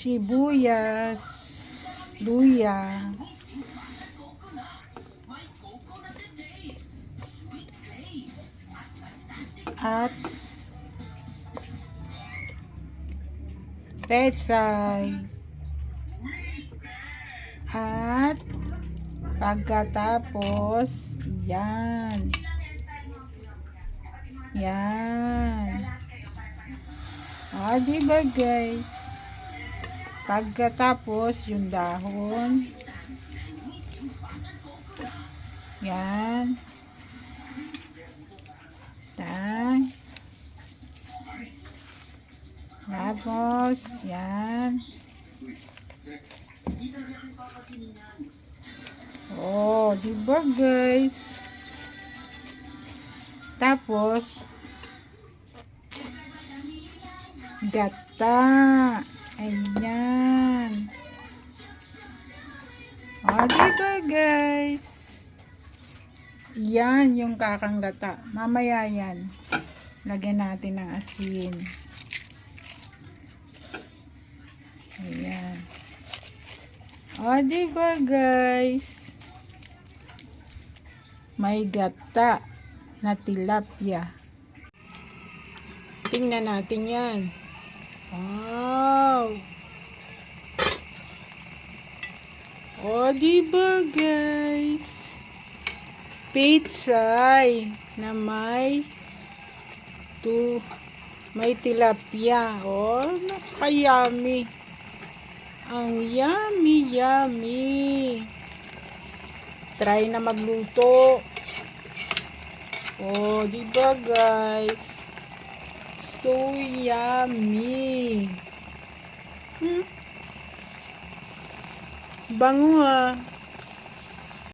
sibuyas, luya, at petsay. At pagkatapos yan. Yan. Ah diba guys pagkatapos yung dahon yan yan tapos yan Oh, di ba guys? Tapos gata. Ayan. Oh, di ba guys? Yan yung kakang gata. Mamaya yan. Lagyan natin ng asin. Ayan. O, diba guys? May gata na tilapia. Tingnan natin yan. Wow! O, diba guys? Pitsay na may tu may tilapia. O, napayami. Ang yummy, yummy. Try na magluto. Oh, di ba guys? So yummy. Hmm? Bango ah.